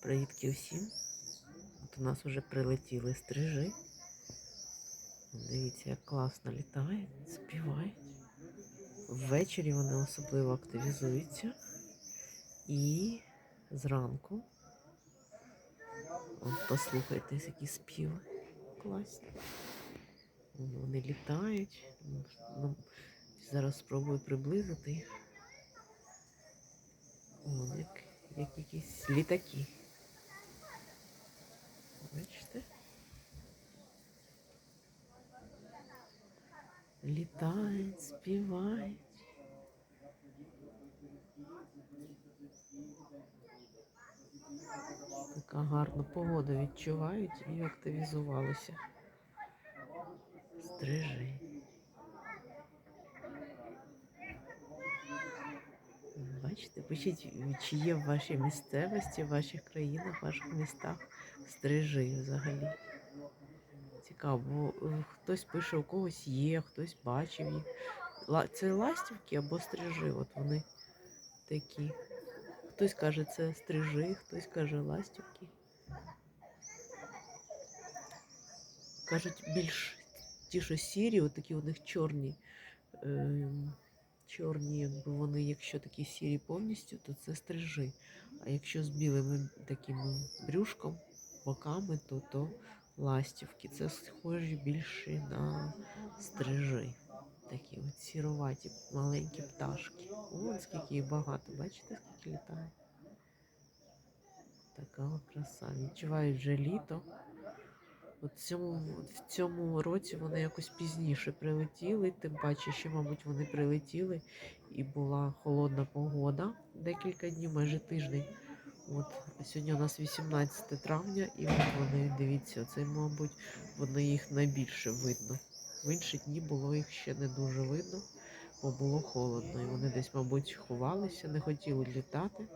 Привітки всім. От у нас вже прилетіли стрижи. Дивіться, як класно літають, співають. Ввечері вони особливо активізуються. І зранку. От послухайте, які співи. Класні. Вони літають. Ну, Зараз спробую приблизити. Вон як, як якісь літаки. Бачите? Літають, співають. Така гарна погода відчувають і активізувалися. Стрижи. Бачите, пишіть, чи є в вашій місцевості, в ваших країнах, в ваших містах стрижи взагалі. Цікаво, бо е, хтось пише, у когось є, хтось бачив їх. Це ластівки або стрижи, от вони такі. Хтось каже, це стрижи, хтось каже ластівки. Кажуть, більш ті, що сірі, от такі у них чорні. ем, чорні, якби вони, якщо такі сірі повністю, то це стрижи. А якщо з білими таким брюшком, боками, то то ластівки. Це схожі більше на стрижи. Такі от сіроваті маленькі пташки. О, скільки їх багато, бачите, скільки літає? Така краса. Відчувають вже літо. От в цьому, в цьому році вони якось пізніше прилетіли, тим паче, що, мабуть, вони прилетіли і була холодна погода декілька днів, майже тиждень. От сьогодні у нас 18 травня, і вони, дивіться, це, мабуть, вони їх найбільше видно. В інші дні було їх ще не дуже видно, бо було холодно. І вони десь, мабуть, ховалися, не хотіли літати.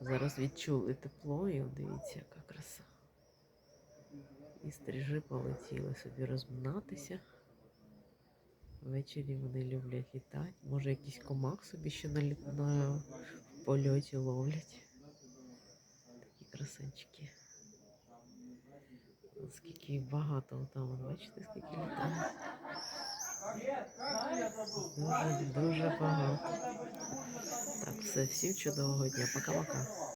Зараз відчули тепло, і дивіться, яка краса. І стрижи полетіли собі розминатися. Ввечері вони люблять літати. Може, якийсь комах собі ще на, на польоті ловлять. Такі красунчики. Скільки багато там, бачите, скільки літає. Дуже, дуже багато. Так, все, всім чудового дня. Пока-пока.